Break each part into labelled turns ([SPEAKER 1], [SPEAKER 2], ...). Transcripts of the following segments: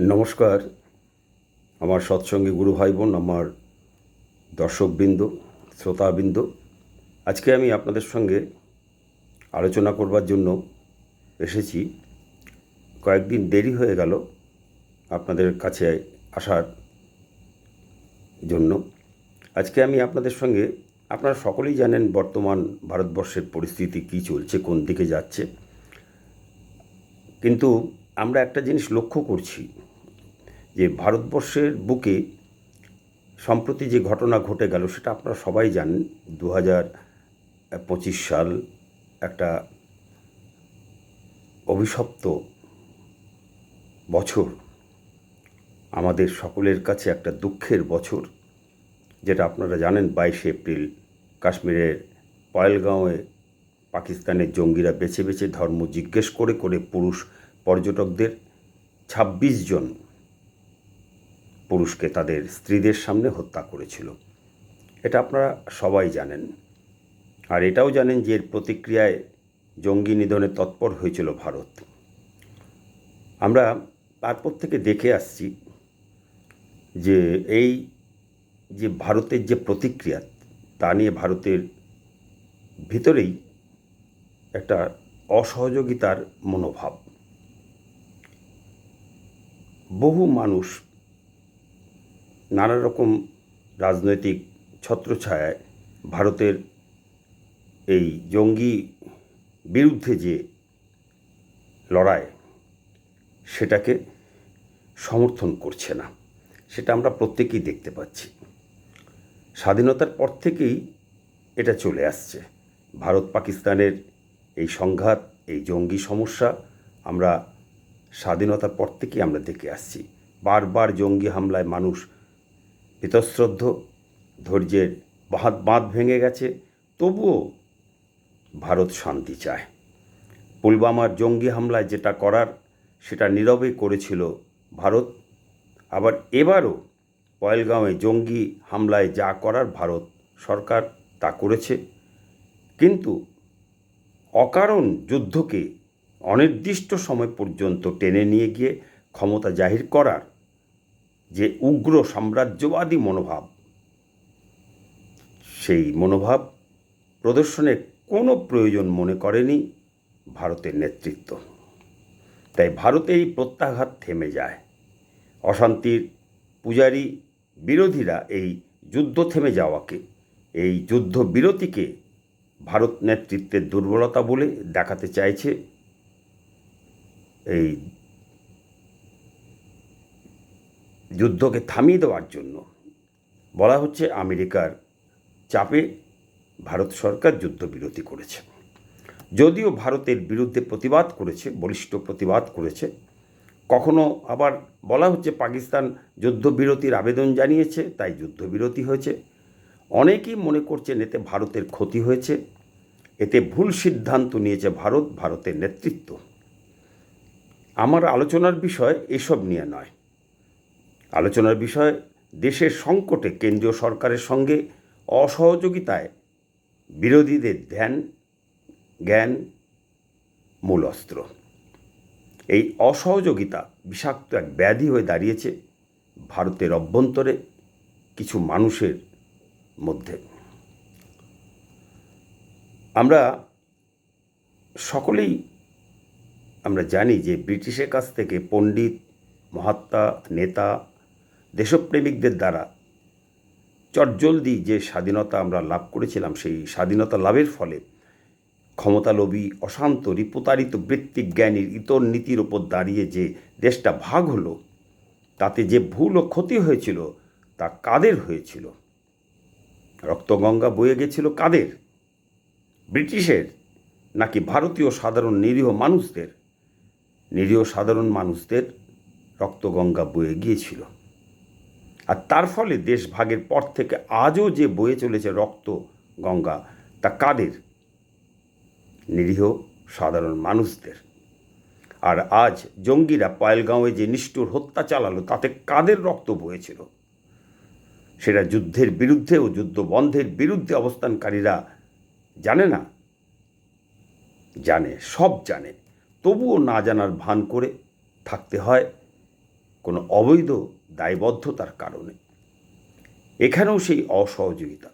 [SPEAKER 1] নমস্কার। আমার সৎসঙ্গী গুরু ভাই বোন আমার দর্শকবৃন্দ, শ্রোতাবৃন্দ। আজকে আমি আপনাদের সঙ্গে আলোচনা করবার জন্য এসেছি। কয়েকদিন দেরি হয়ে গেল আপনাদের কাছে আসার জন্য। আজকে আমি আপনাদের সঙ্গে, আপনারা সকলেই জানেন বর্তমান ভারতবর্ষের পরিস্থিতি কী চলছে, কোন দিকে যাচ্ছে। কিন্তু আমরা একটা জিনিস লক্ষ্য করছি। যে ভারতবর্ষের বুকে সম্প্রতি যে ঘটনা ঘটে গেল, সেটা আপনারা সবাই জানেন। দু পঁচিশ সাল একটা অভিশপ্ত বছর, আমাদের সকলের কাছে একটা দুঃখের বছর, যেটা আপনারা জানেন, বাইশে এপ্রিল কাশ্মীরের পয়েলগাঁওয়ে পাকিস্তানের জঙ্গিরা বেছে বেছে ধর্ম জিজ্ঞেস করে করে পুরুষ পর্যটকদের ২৬ জন পুরুষকে তাদের স্ত্রীদের সামনে হত্যা করেছিল। এটা আপনারা সবাই জানেন। আর এটাও জানেন যে এর প্রতিক্রিয়ায় জঙ্গি নিধনে তৎপর হয়েছিল ভারত। আমরা তারপর থেকে দেখে আসছি যে এই যে ভারতের যে প্রতিক্রিয়া, তা নিয়ে ভারতের ভিতরেই একটা অসহযোগিতার মনোভাব। বহু মানুষ নানা রকম রাজনৈতিক ছত্রছায়ায় ভারতের এই জঙ্গি বিরুদ্ধে যে লড়াই, সেটাকে সমর্থন করছে না। সেটা আমরা প্রত্যেকেই দেখতে পাচ্ছি। স্বাধীনতার পর থেকেই এটা চলে আসছে। ভারত পাকিস্তানের এই সংঘাত, এই জঙ্গি সমস্যা আমরা স্বাধীনতার পর থেকেই আমরা দেখে আসছি। বারবার জঙ্গি হামলায় মানুষ বীতশ্রদ্ধ ধৈর্যের বাঁধ বাঁধ ভেঙে গেছে, তবুও ভারত শান্তি চায়। পুলবামার জঙ্গি হামলায় যেটা করার, সেটা নীরবে করেছিল ভারত। আবার এবারও পয়েলগাঁওয়ে জঙ্গি হামলায় যা করার ভারত সরকার তা করেছে। কিন্তু অকারণ যুদ্ধকে অনির্দিষ্ট সময় পর্যন্ত টেনে নিয়ে গিয়ে ক্ষমতা জাহির করার যে উগ্র সাম্রাজ্যবাদী মনোভাব, সেই মনোভাব প্রদর্শনের কোনো প্রয়োজন মনে করেনি ভারতের নেতৃত্ব। তাই ভারতেই প্রত্যাঘাত থেমে যায়। অশান্তির পূজারী বিরোধীরা এই যুদ্ধ থেমে যাওয়াকে, এই যুদ্ধ বিরতিকে ভারত নেতৃত্বের দুর্বলতা বলে দেখাতে চাইছে এই যুদ্ধকে থামিয়ে দেওয়ার জন্য বলা হচ্ছে আমেরিকার চাপে ভারত সরকার যুদ্ধবিরতি করেছে। যদিও ভারতের বিরুদ্ধে প্রতিবাদ করেছে, বলিষ্ঠ প্রতিবাদ করেছে, কখনো আবার বলা হচ্ছে পাকিস্তান যুদ্ধবিরতির আবেদন জানিয়েছে, তাই যুদ্ধবিরতি হয়েছে। অনেকেই মনে করছেন এতে ভারতের ক্ষতি হয়েছে, এতে ভুল সিদ্ধান্ত নিয়েছে ভারত, ভারতের নেতৃত্ব। আমার আলোচনার বিষয় এসব নিয়ে নয়। আলোচনার বিষয়, দেশের সংকটে কেন্দ্রীয় সরকারের সঙ্গে অসহযোগিতায় বিরোধীদের ধ্যান, জ্ঞান মূল অস্ত্র এই অসহযোগিতা বিষাক্ত এক ব্যাধি হয়ে দাঁড়িয়েছে ভারতের অভ্যন্তরে কিছু মানুষের মধ্যে। আমরা সকলেই, আমরা জানি যে ব্রিটিশের কাছ থেকে পণ্ডিত, মহাত্মা, নেতা দেশপ্রেমিকদের দ্বারা চটজলদি যে স্বাধীনতা আমরা লাভ করেছিলাম, সেই স্বাধীনতা লাভের ফলে ক্ষমতালোভী, অশান্ত রিপোতারিত বৃত্তিক জ্ঞানীর ইতর নীতির ওপর দাঁড়িয়ে যে দেশটা ভাগ হলো, তাতে যে ভুল ও ক্ষতি হয়েছিল তা কাদের হয়েছিল? রক্তগঙ্গা বয়ে গেছিল কাদের? ব্রিটিশের নাকি ভারতীয় সাধারণ নিরীহ মানুষদের? নিরীহ সাধারণ মানুষদের রক্তগঙ্গা বয়ে গিয়েছিল। আর তার ফলে দেশভাগের পর থেকে আজও যে বয়ে চলেছে রক্ত, গঙ্গা, তা কাদের? নিরীহ সাধারণ মানুষদের। আর আজ জঙ্গিরা পয়েলগাঁওয়ে যে নিষ্ঠুর হত্যা চালালো, তাতে কাদের রক্ত বয়েছিল? সেটা যুদ্ধের বিরুদ্ধে ও যুদ্ধ বন্ধের বিরুদ্ধে অবস্থানকারীরা জানে না? জানে, সব জানে। তবুও না জানার ভান করে থাকতে হয় কোনো অবৈধ দায়বদ্ধতার কারণে। এখানেও সেই অসহযোগিতা।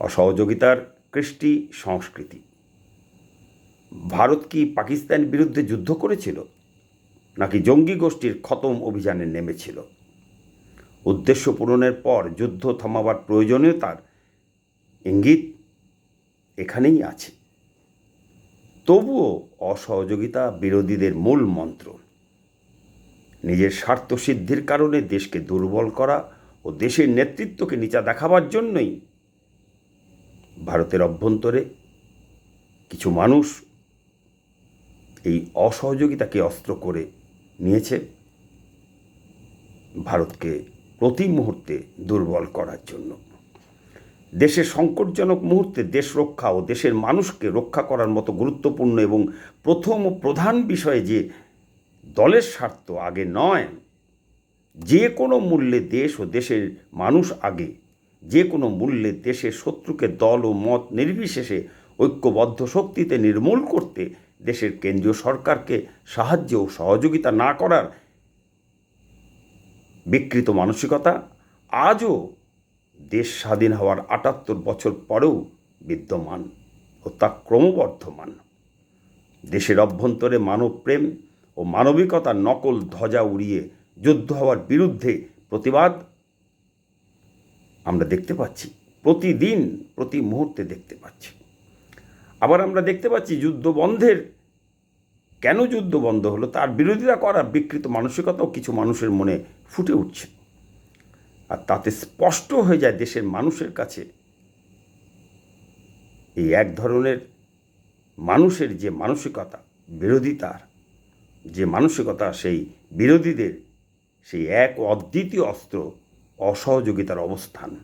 [SPEAKER 1] অসহযোগিতার কৃষ্টি সংস্কৃতি। ভারত কি পাকিস্তান বিরুদ্ধে যুদ্ধ করেছিল, নাকি জঙ্গি গোষ্ঠীর খতম অভিযানে নেমেছিল? উদ্দেশ্য পূরণের পর যুদ্ধ থামাবার প্রয়োজনীয়তার ইঙ্গিত এখানেই আছে। তবুও অসহযোগিতা বিরোধীদের মূল মন্ত্র। নিজের স্বার্থ সিদ্ধির কারণে দেশকে দুর্বল করা ও দেশের নেতৃত্বকে নিচা দেখাবার জন্যই ভারতের অভ্যন্তরে কিছু মানুষ এই অসহযোগিতাকে অস্ত্র করে নিয়েছে ভারতকে প্রতি মুহূর্তে দুর্বল করার জন্য। দেশের সংকটজনক মুহূর্তে দেশ রক্ষা ও দেশের মানুষকে রক্ষা করার মতো গুরুত্বপূর্ণ এবং প্রথম ও প্রধান বিষয়ে যে দলের স্বার্থ আগে নয়। যে কোনো মূল্যে দেশ ও দেশের মানুষ আগে। যে কোনো মূল্যে দেশের শত্রুকে দল ও মত নির্বিশেষে ঐক্যবদ্ধ শক্তিতে নির্মূল করতে দেশের কেন্দ্রীয় সরকারকে সাহায্য ও সহযোগিতা না করার বিকৃত মানসিকতা আজও দেশ স্বাধীন হওয়ার আটাত্তর বছর পরেও বিদ্যমান ও তা ক্রমবর্ধমান। দেশের অভ্যন্তরে মানবপ্রেম ও মানবিকতার নকল ধ্বজা উড়িয়ে যুদ্ধ হওয়ার বিরুদ্ধে প্রতিবাদ আমরা দেখতে পাচ্ছি। প্রতিদিন, প্রতি মুহূর্তে দেখতে পাচ্ছি। আবার আমরা দেখতে পাচ্ছি যুদ্ধ বন্ধের, কেন যুদ্ধ বন্ধ হলো? তার বিরোধিতা করা বিকৃত মানসিকতাও কিছু মানুষের মনে ফুটে উঠছে। আর তাতে স্পষ্ট হয়ে যায় দেশের মানুষের কাছে এই এক ধরনের মানুষের যে মানসিকতা, বিরোধিতার যে মানসিকতা, সেই বিরোধীদের, সেই এক অদ্বিতীয় অস্ত্র অসহযোগিতার অবস্থান।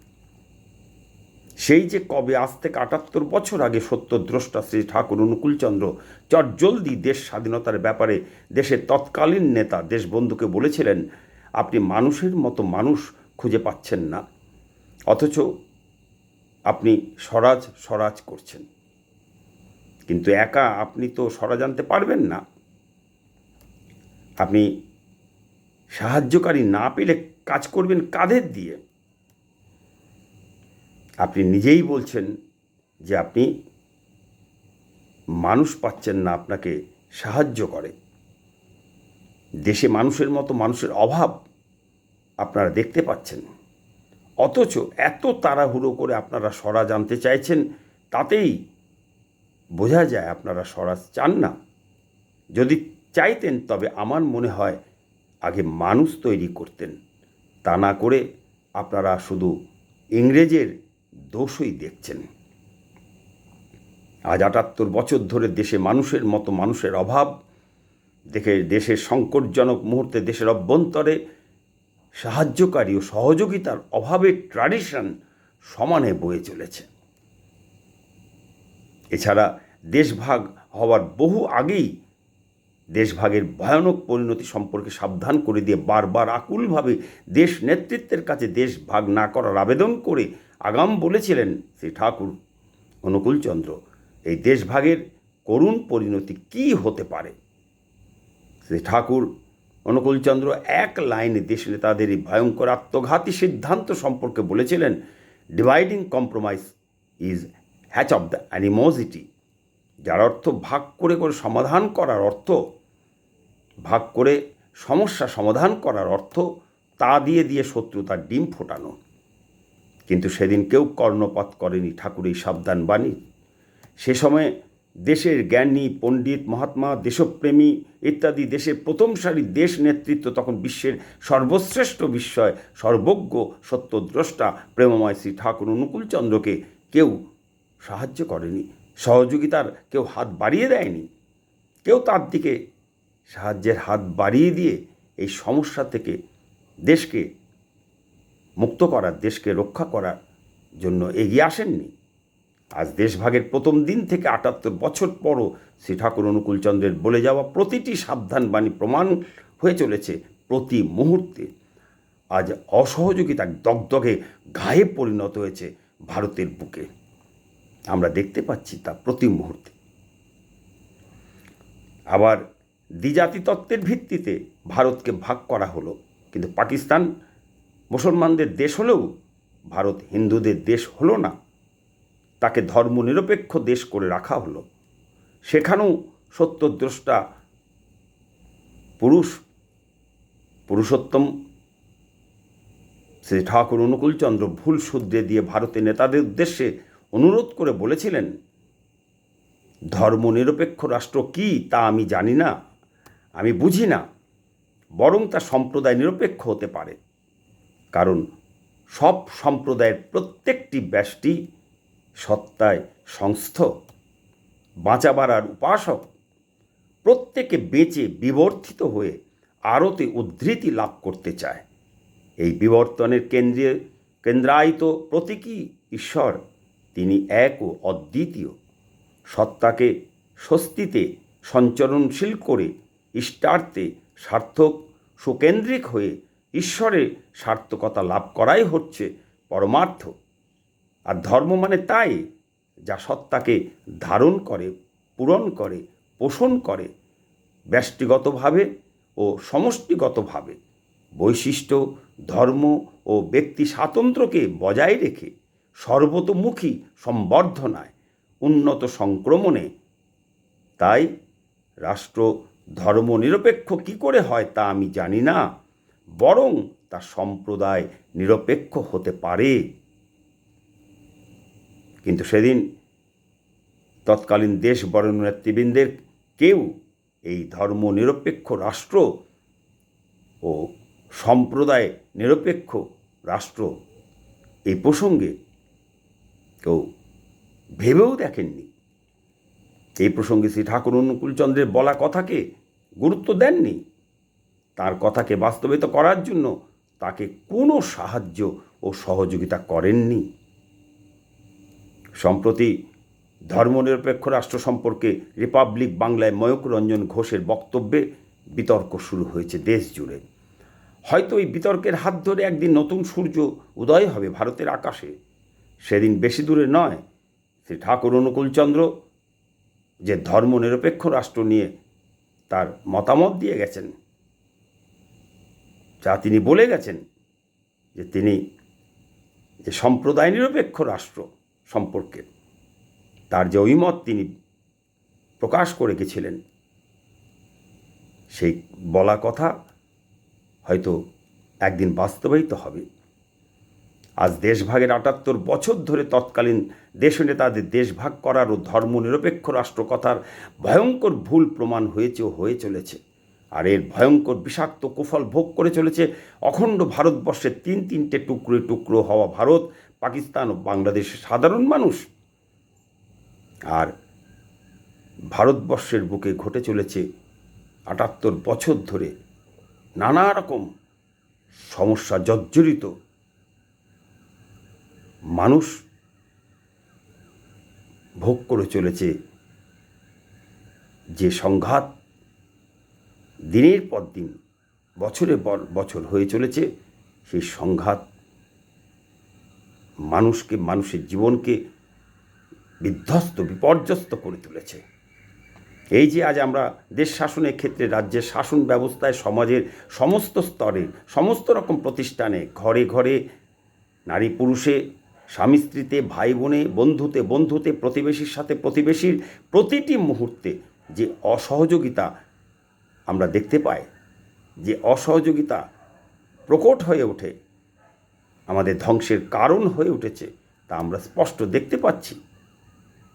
[SPEAKER 1] সেই যে কবে আজ থেকে আটাত্তর বছর আগে সত্যদ্রষ্টা শ্রী ঠাকুর অনুকূলচন্দ্র চটজলদি দেশ স্বাধীনতার ব্যাপারে দেশের তৎকালীন নেতা দেশবন্ধুকে বলেছিলেন, আপনি মানুষের মতো মানুষ খুঁজে পাচ্ছেন না। অথচ আপনি স্বরাজ স্বরাজ করছেন। কিন্তু একা আপনি তো স্বরাজ আনতে পারবেন না। আপনি সাহায্যকারী না পেলে কাজ করবেন কাঁধের দিয়ে? আপনি নিজেই বলছেন যে আপনি মানুষ পাচ্ছেন না আপনাকে সাহায্য করে। দেশে মানুষের মতো মানুষের অভাব আপনারা দেখতে পাচ্ছেন। অথচ এত তাড়াহুড়ো করে আপনারা স্বরাজ আনতে চাইছেন, তাতেই বোঝা যায় আপনারা স্বরাজ চান না। যদি চাইতেন তবে আমার মনে হয় আগে মানুষ তৈরি করতেন। তা না করে আপনারা শুধু ইংরেজের দোষই দেখছেন। আজ আটাত্তর বছর ধরে দেশে মানুষের মতো মানুষের অভাব, দেখে দেশের সংকটজনক মুহূর্তে দেশের অভ্যন্তরে সাহায্যকারী ও সহযোগিতার অভাবের ট্র্যাডিশন সমানে বয়ে চলেছে। এছাড়া দেশভাগ হওয়ার বহু আগেই দেশভাগের ভয়ানক পরিণতি সম্পর্কে সাবধান করে দিয়ে বারবার আকুলভাবে দেশ নেতৃত্বের কাছে দেশ ভাগ না করার আবেদন করে আগাম বলেছিলেন শ্রী ঠাকুর। অনুকূলচন্দ্র, এই দেশভাগের করুণ পরিণতি কি হতে পারে? শ্রী ঠাকুর, অনুকূলচন্দ্র এক লাইনে দেশ নেতাদের এই ভয়ঙ্কর আত্মঘাতী সিদ্ধান্ত সম্পর্কে বলেছিলেন dividing compromise is hatch of the animosity যার অর্থ ভাগ করে করে সমাধান করার অর্থ, ভাগ করে সমস্যা সমাধান করার অর্থ তা দিয়ে দিয়ে শত্রুতার ডিম ফোটানো। কিন্তু সেদিন কেউ কর্ণপাত করেনি ঠাকুর এই সাবধান বাণী। সে সময় দেশের জ্ঞানী, পণ্ডিত, মহাত্মা, দেশপ্রেমী ইত্যাদি দেশের প্রথম সারির দেশ নেতৃত্ব তখন বিশ্বের সর্বশ্রেষ্ঠ বিস্ময়, সর্বজ্ঞ, সত্যদ্রষ্টা, প্রেমময় শ্রী ঠাকুর অনুকূলচন্দ্রকে কেউ সাহায্য করেনি। সহযোগিতার কেউ হাত বাড়িয়ে দেয়নি। কেউ তার দিকে সাহায্যের হাত বাড়িয়ে দিয়ে এই সমস্যা থেকে দেশকে মুক্ত করার, দেশকে রক্ষা করার জন্য এগিয়ে আসেননি। আজ দেশভাগের প্রথম দিন থেকে আটাত্তর বছর পরও শ্রী ঠাকুর অনুকূলচন্দ্রের বলে যাওয়া প্রতিটি সাবধান বাণী প্রমাণ হয়ে চলেছে প্রতি মুহূর্তে। আজ অসহযোগিতার দগদগে ঘায়ে পরিণত হয়েছে ভারতের বুকে। আমরা দেখতে পাচ্ছি তা প্রতি মুহূর্তে। আবার দ্বিজাতি তত্ত্বের ভিত্তিতে ভারতকে ভাগ করা হলো, কিন্তু পাকিস্তান মুসলমানদের দেশ হলেও ভারত হিন্দুদের দেশ হলো না। তাকে ধর্মনিরপেক্ষ দেশ করে রাখা হলো। সেখানেও সত্যদ্রষ্টা পুরুষ, পুরুষোত্তম, শ্রী ঠাকুর অনুকূলচন্দ্র ভুল শুদ্ধে দিয়ে ভারতের নেতাদের উদ্দেশ্যে অনুরোধ করে বলেছিলেন, ধর্মনিরপেক্ষ রাষ্ট্র কি তা আমি জানি না, আমি বুঝি না, বরং তা সম্প্রদায় নিরপেক্ষ হতে পারে। কারণ সব সম্প্রদায়ের প্রত্যেকটি ব্যাসটি সত্তায় সংস্থ, বাঁচাবার আর উপাসক। প্রত্যেকে বেঁচে বিবর্তিত হয়ে আরতে উদ্ধৃতি লাভ করতে চায়। এই বিবর্তনের কেন্দ্রে, কেন্দ্রায়িত প্রতীকী ঈশ্বর তিনি এক ও অদ্বিতীয়। সত্তাকে স্বস্তিতে সঞ্চরণশীল করে ইষ্টার্থে সার্থক, সুকেন্দ্রিক হয়ে ঈশ্বরের সার্থকতা লাভ করাই হচ্ছে পরমার্থ। আর ধর্ম মানে তাই, যা সত্তাকে ধারণ করে, পূরণ করে, পোষণ করে, ব্যষ্টিগতভাবে ও সমষ্টিগতভাবে। বৈশিষ্ট্য, ধর্ম ও ব্যক্তি স্বাতন্ত্র্যকে বজায় রেখে সর্বতোমুখী সম্বর্ধনায় উন্নত সংক্রমণে। তাই রাষ্ট্র ধর্মনিরপেক্ষ কী করে হয় তা আমি জানি না, বরং তা সম্প্রদায় নিরপেক্ষ হতে পারে। কিন্তু সেদিন তৎকালীন দেশ বরণ নেতৃবৃন্দের কেউ এই ধর্ম নিরপেক্ষ রাষ্ট্র ও সম্প্রদায় নিরপেক্ষ রাষ্ট্র এই প্রসঙ্গে কেউ ভেবেও দেখেননি। এই প্রসঙ্গে শ্রী ঠাকুর অনুকূলচন্দ্রের বলা কথাকে গুরুত্ব দেননি। তার কথাকে বাস্তবায়িত করার জন্য তাকে কোনো সাহায্য ও সহযোগিতা করেননি। সম্প্রতি ধর্মনিরপেক্ষ রাষ্ট্র সম্পর্কে রিপাবলিক বাংলায় ময়ূক রঞ্জন ঘোষের বক্তব্যে বিতর্ক শুরু হয়েছে দেশ জুড়ে। হয়তো এই বিতর্কের হাত ধরে একদিন নতুন সূর্য উদয় হবে ভারতের আকাশে। সেদিন বেশি দূরে নয়, শ্রী ঠাকুর অনুকূলচন্দ্র যে ধর্মনিরপেক্ষ রাষ্ট্র নিয়ে তার মতামত দিয়ে গেছেন, যা তিনি বলে গেছেন যে তিনি যে সম্প্রদায় নিরপেক্ষ রাষ্ট্র সম্পর্কে, তার যে অভিমত তিনি প্রকাশ করে গেছিলেন, সেই বলা কথা হয়তো একদিন বাস্তবায়িত হবে। আজ দেশভাগের আটাত্তর বছর ধরে তৎকালীন দেশ নেতাদের দেশভাগ করার ও ধর্মনিরপেক্ষ রাষ্ট্র কথার ভয়ঙ্কর ভুল প্রমাণ হয়েছে ও হয়ে চলেছে। আর এর ভয়ঙ্কর বিষাক্ত কুফল ভোগ করে চলেছে অখণ্ড ভারতবর্ষের তিন তিনটে টুকরো টুকরো হওয়া ভারত, পাকিস্তান ও বাংলাদেশের সাধারণ মানুষ। আর ভারতবর্ষের বুকে ঘটে চলেছে আটাত্তর বছর ধরে নানা রকম সমস্যা জর্জরিত মানুষ ভোগ করে চলেছে যে সংঘাত দিনের পর দিন, বছরে বছর হয়ে চলেছে, সেই সংঘাত মানুষকে, মানুষের জীবনকে বিধ্বস্ত, বিপর্যস্ত করে তুলেছে। এই যে আজ আমরা দেশ শাসনের ক্ষেত্রে, রাজ্যের শাসন ব্যবস্থায়, সমাজের সমস্ত স্তরে, সমস্ত রকম প্রতিষ্ঠানে, ঘরে ঘরে নারী পুরুষে স্বামী স্ত্রীতে ভাই বোনে বন্ধুতে বন্ধুতে, প্রতিবেশীর সাথে প্রতিবেশীর প্রতিটি মুহূর্তে যে অসহযোগিতা আমরা দেখতে পাই, যে অসহযোগিতা প্রকট হয়ে ওঠে, আমাদের ধ্বংসের কারণ হয়ে উঠেছে, তা আমরা স্পষ্ট দেখতে পাচ্ছি।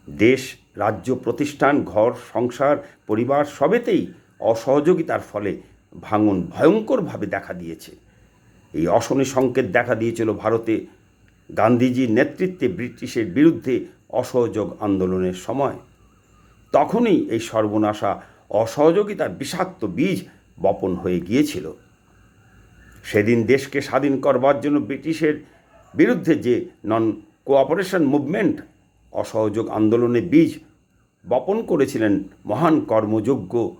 [SPEAKER 1] দেশ, রাজ্য, প্রতিষ্ঠান, ঘর, সংসার, পরিবার সবেতেই অসহযোগিতার ফলে ভাঙন ভয়ঙ্করভাবে দেখা দিয়েছে। এই অশনি সংকেত দেখা দিয়েছিল ভারতে গান্ধীজির নেতৃত্বে ব্রিটিশের বিরুদ্ধে অসহযোগ আন্দোলনের সময়। তখনই এই সর্বনাশা অসহযোগিতার বিষাক্ত বীজ বপন হয়ে গিয়েছিল। সেদিন দেশকে স্বাধীন করবার জন্য ব্রিটিশের বিরুদ্ধে যে নন কোঅপারেশন মুভমেন্ট অসহযোগ আন্দোলনে বীজ বপন করেছিলেন মহান কর্মযোগ্য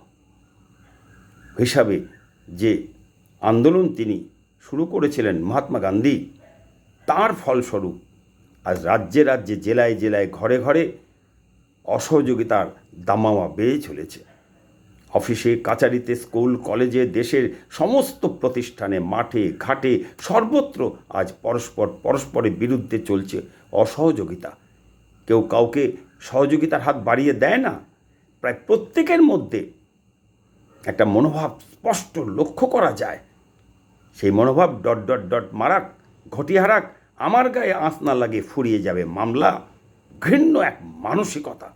[SPEAKER 1] হিসাবে যে আন্দোলন তিনি শুরু করেছিলেন মহাত্মা গান্ধী তার ফলস্বরূপ আজ রাজ্যে রাজ্যে, জেলায় জেলায়, ঘরে ঘরে অসহযোগিতার দামামা বেড়ে চলেছে। অফিসে, কাচারিতে, স্কুল, কলেজে, দেশের সমস্ত প্রতিষ্ঠানে, মাঠে, ঘাটে সর্বত্র আজ পরস্পর, পরস্পরের বিরুদ্ধে চলছে অসহযোগিতা। কেউ কাউকে সহযোগিতার হাত বাড়িয়ে দেয় না। প্রায় প্রত্যেকের মধ্যে একটা মনোভাব স্পষ্ট লক্ষ্য করা যায়। সেই মনোভাব ডট ডট ডট মারাক ঘটিহারাক আমার গায়ে আঁচ না লাগে ফুরিয়ে যাবে মামলা, ঘৃণ্য এক মানসিকতা।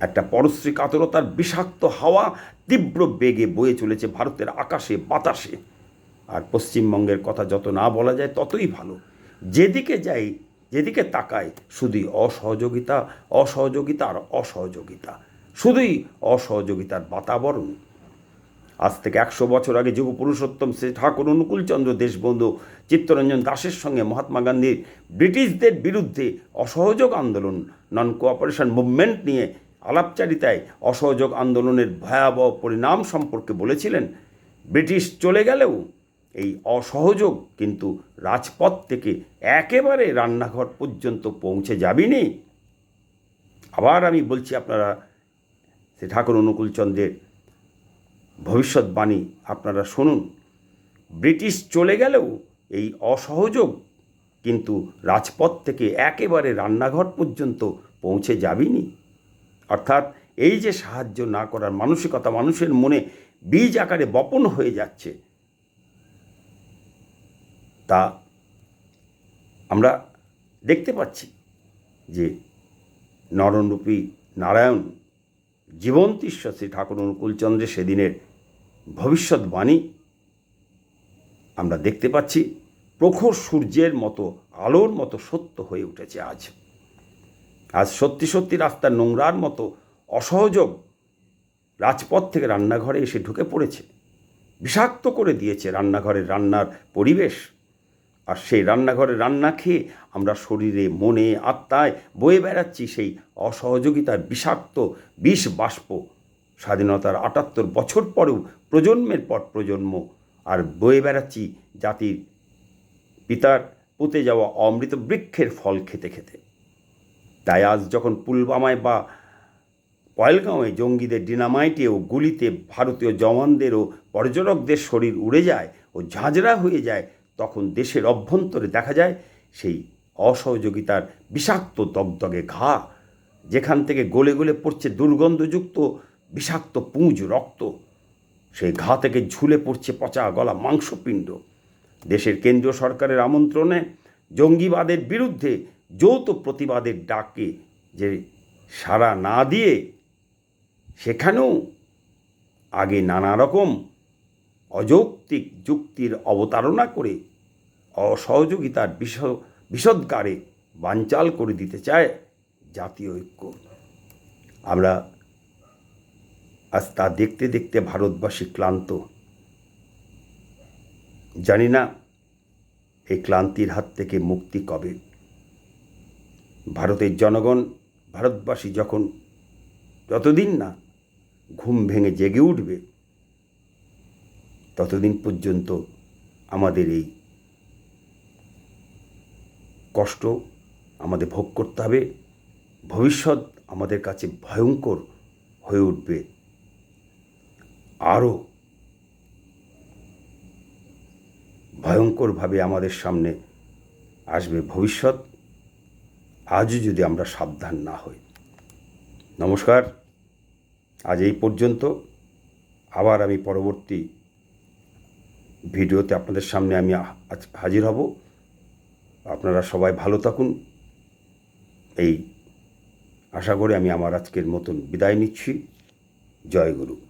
[SPEAKER 1] একটা পরশ্রী কাতরতার বিষাক্ত হাওয়া তীব্র বেগে বয়ে চলেছে ভারতের আকাশে, বাতাসে। আর পশ্চিমবঙ্গের কথা যত না বলা যায় ততই ভালো। যেদিকে যাই, যেদিকে তাকায় শুধুই অসহযোগিতা অসহযোগিতা আর অসহযোগিতা। শুধুই অসহযোগিতার বাতাবরণ। আজ থেকে একশো বছর আগে যুগ পুরুষোত্তম শ্রী ঠাকুর অনুকূলচন্দ্র দেশবন্ধু চিত্তরঞ্জন দাসের সঙ্গে মহাত্মা গান্ধীর ব্রিটিশদের বিরুদ্ধে অসহযোগ আন্দোলন নন কোঅপারেশন মুভমেন্ট নিয়ে আলাপচারিতায় অসহযোগ আন্দোলনের ভয়াবহ পরিণাম সম্পর্কে বলেছিলেন। ব্রিটিশ চলে গেলেও এই অসহযোগ কিন্তু রাজপথ থেকে একেবারে রান্নাঘর পর্যন্ত পৌঁছে যাবিনি। আবার আমি বলছি আপনারা শ্রী ঠাকুর অনুকূলচন্দ্রের ভবিষ্যৎবাণী আপনারা শুনুন। ব্রিটিশ চলে গেলেও এই অসহযোগ কিন্তু রাজপথ থেকে একেবারে রান্নাঘর পর্যন্ত পৌঁছে যাবিনি। অর্থাৎ এই যে সাহায্য না করার মানসিকতা মানুষের মনে বীজ আকারে বপন হয়ে যাচ্ছে, তা আমরা দেখতে পাচ্ছি যে নরনরূপী নারায়ণ জীবন্ত ঈশ্বর শ্রী ঠাকুর অনুকূলচন্দ্রের সেদিনের ভবিষ্যৎবাণী আমরা দেখতে পাচ্ছি, প্রখর সূর্যের মতো, আলোর মতো সত্য হয়ে উঠেছে আজ। আজ সত্যি সত্যি রাস্তার নোংরার মতো অসহযোগ রাজপথ থেকে রান্নাঘরে এসে ঢুকে পড়েছে। বিষাক্ত করে দিয়েছে রান্নাঘরের রান্নার পরিবেশ। আর সেই রান্নাঘরে রান্না খেয়ে আমরা শরীরে, মনে, আত্মায় বয়ে বেড়াচ্ছি সেই অসহযোগিতার বিষাক্ত বিষ বাষ্প স্বাধীনতার আটাত্তর বছর পরেও প্রজন্মের পর প্রজন্ম আর বয়ে বেড়াচ্ছি জাতির পিতার পুঁতে যাওয়া অমৃত বৃক্ষের ফল খেতে খেতে। তাই আজ যখন পুলবামায় বা পয়েলগাঁওয়ে জঙ্গিদের ডিনামাইটে ও গুলিতে ভারতীয় জওয়ানদের ও পর্যটকদের শরীর উড়ে যায় ও ঝাঁঝরা হয়ে যায়, তখন দেশের অভ্যন্তরে দেখা যায় সেই অসহযোগিতার বিষাক্ত দগদগে ঘা, যেখান থেকে গলে গলে পড়ছে দুর্গন্ধযুক্ত বিষাক্ত পুঁজ রক্ত। সেই ঘা থেকে ঝুলে পড়ছে পচা গলা মাংসপিণ্ড। দেশের কেন্দ্রীয় সরকারের আমন্ত্রণে জঙ্গিবাদের বিরুদ্ধে যৌথ প্রতিবাদের ডাকে যে সাড়া না দিয়ে সেখানেও আগে নানা রকম অযৌক্তিক যুক্তির অবতারণা করে অসহযোগিতার বিষ বিষদগারে বানচাল করে দিতে চায় জাতীয় ঐক্য। আমরা আজ তা দেখতে দেখতে ভারতবাসী ক্লান্ত। জানি না এই ক্লান্তির হাত থেকে মুক্তি কবে। ভারতের জনগণ, ভারতবাসী যখন যতদিন না ঘুম ভেঙে জেগে উঠবে, ততদিন পর্যন্ত আমাদের এই কষ্ট আমাদের ভোগ করতে হবে। ভবিষ্যৎ আমাদের কাছে ভয়ঙ্কর হয়ে উঠবে। আরও ভয়ঙ্করভাবে আমাদের সামনে আসবে ভবিষ্যৎ, আজও যদি আমরা সাবধান না হই। নমস্কার, আজ এই পর্যন্ত। আবার আমি পরবর্তী ভিডিওতে আপনাদের সামনে আমি আজ হাজির হব। আপনারা সবাই ভালো থাকুন। এই আশা করে আমি আমার আজকের মতন বিদায় নিচ্ছি। জয় গুরু।